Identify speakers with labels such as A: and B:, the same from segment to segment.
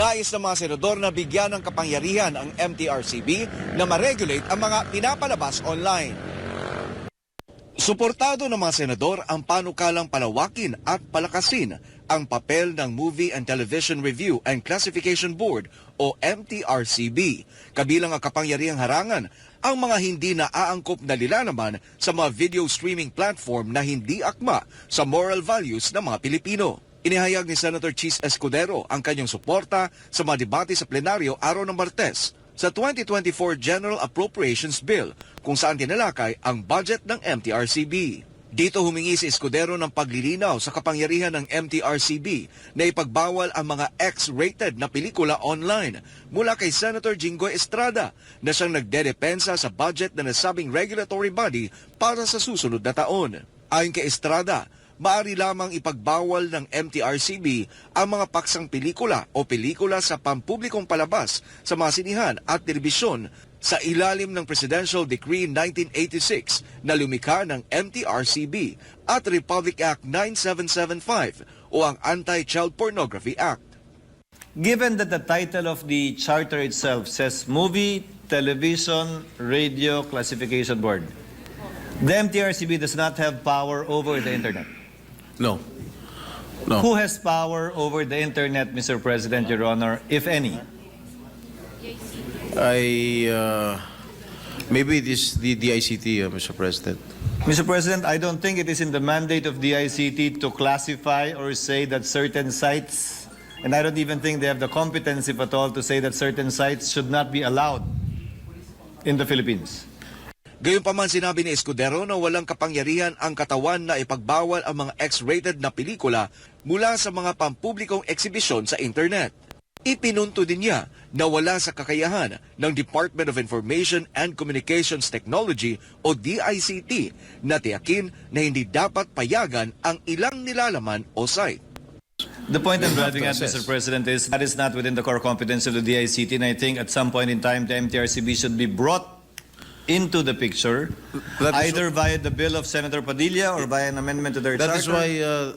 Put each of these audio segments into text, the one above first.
A: Nais ng mga senador na bigyan ng kapangyarihan ang MTRCB na ma-regulate ang mga pinapalabas online. Suportado ng mga senador ang panukalang palawakin at palakasin ang papel ng Movie and Television Review and Classification Board o MTRCB. Kabilang ang kapangyarihang harangan ang mga hindi naaangkop na nilalaman sa mga video streaming platform na hindi akma sa moral values ng mga Pilipino. Inihayag ni Senator Chis Escudero ang kanyang suporta sa mga debate sa plenaryo araw ng Martes sa 2024 General Appropriations Bill kung saan tinalakay ang budget ng MTRCB. Dito humingi si Escudero ng paglilinaw sa kapangyarihan ng MTRCB na ipagbawal ang mga X-rated na pelikula online mula kay Senator Jinggoy Estrada na siyang nagdedepensa sa budget na nasabing regulatory body para sa susunod na taon. Ayon kay Estrada, maaari lamang ipagbawal ng MTRCB ang mga paksang pelikula o pelikula sa pampublikong palabas sa mga sinihan at telebisyon sa ilalim ng Presidential Decree 1986 na lumikha ng MTRCB at Republic Act 9775 o ang Anti-Child Pornography Act.
B: Given that the title of the charter itself says Movie, Television, Radio Classification Board, the MTRCB does not have power over the internet.
C: No. No.
B: Who has power over the internet, Mr. President, Your Honor, if any?
C: I, uh, maybe this, the, the ICT, uh, Mr. President.
B: Mr. President, I don't think it is in the mandate of the ICT to classify or say that certain sites, and I don't even think they have the competence, if at all, to say that certain sites should not be allowed in the Philippines.
A: Gayunpaman sinabi ni Escudero na walang kapangyarihan ang katawan na ipagbawal ang mga X-rated na pelikula mula sa mga pampublikong eksibisyon sa internet. Ipinunto din niya na wala sa kakayahan ng Department of Information and Communications Technology o DICT na tiyakin na hindi dapat payagan ang ilang nilalaman o site.
B: The point I'm driving at. Mr. President, is that is not within the core competence of the DICT, and I think at some point in time, the MTRCB should be brought into the picture,
C: That is-
B: either via the bill of Senator Padilla or via an amendment to their
C: That is
B: charter.
C: why uh,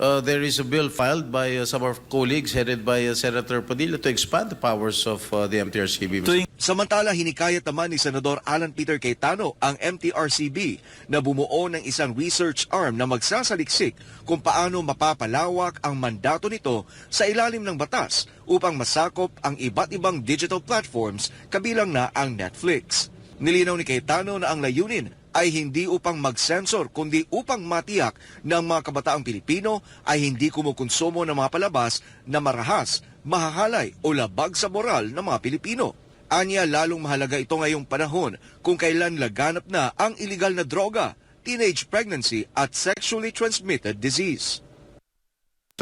C: uh, there is a bill filed by uh, some of our colleagues headed by uh, Senator Padilla to expand the powers of uh, the MTRCB.
A: Samantala, hinikayat naman ni Senador Alan Peter Cayetano ang MTRCB na bumuo ng isang research arm na magsasaliksik kung paano mapapalawak ang mandato nito sa ilalim ng batas upang masakop ang iba't ibang digital platforms kabilang na ang Netflix. Nilinaw ni Cayetano na ang layunin ay hindi upang mag-censor kundi upang matiyak ng mga kabataang Pilipino ay hindi kumukonsumo ng mga palabas na marahas, mahahalay o labag sa moral ng mga Pilipino. Anya lalong mahalaga ito ngayong panahon kung kailan laganap na ang iligal na droga, teenage pregnancy at sexually transmitted disease.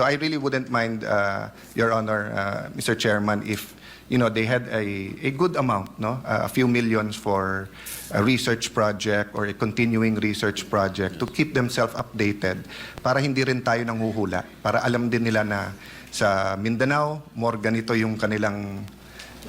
D: So I really wouldn't mind, uh, Your Honor, uh, Mr. Chairman, if you know they had a, a good amount, no, uh, a few millions for a research project or a continuing research project to keep themselves updated para hindi rin tayo nanghuhula, para alam din nila na sa Mindanao, more ganito yung kanilang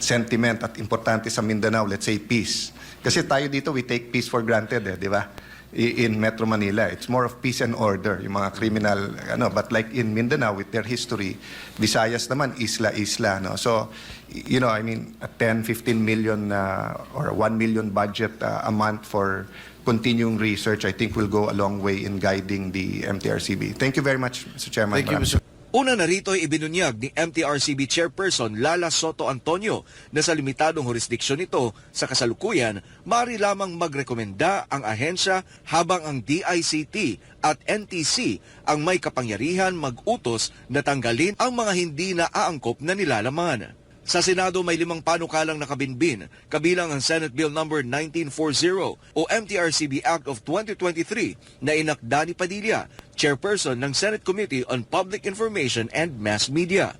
D: sentiment at importante sa Mindanao, let's say peace. Kasi tayo dito, we take peace for granted, eh, di ba? In Metro Manila, it's more of peace and order, yung mga criminal, ano, but like in Mindanao, with their history, Visayas naman, isla-isla, no? So, you know, I mean, a 10, 15 million uh, or a 1 million budget uh, a month for continuing research, I think will go a long way in guiding the MTRCB. Thank you very much, Mr. Chairman.
C: Thank you, Mr.
A: Una narito ay ibinunyag ni MTRCB Chairperson Lala Soto Antonio na sa limitadong jurisdiksyon nito sa kasalukuyan, maaari lamang magrekomenda ang ahensya habang ang DICT at NTC ang may kapangyarihan mag-utos na tanggalin ang mga hindi naaangkop na nilalaman. Sa Senado may limang panukalang nakabinbin, kabilang ang Senate Bill No. 1940 o MTRCB Act of 2023 na inakda ni Padilla, chairperson ng Senate Committee on Public Information and Mass Media.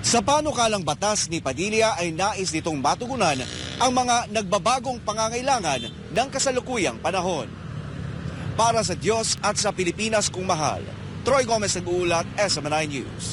A: Sa panukalang batas ni Padilla ay nais nitong matugunan ang mga nagbabagong pangangailangan ng kasalukuyang panahon. Para sa Diyos at sa Pilipinas kung mahal, Troy Gomez nag-uulat, SMNI News.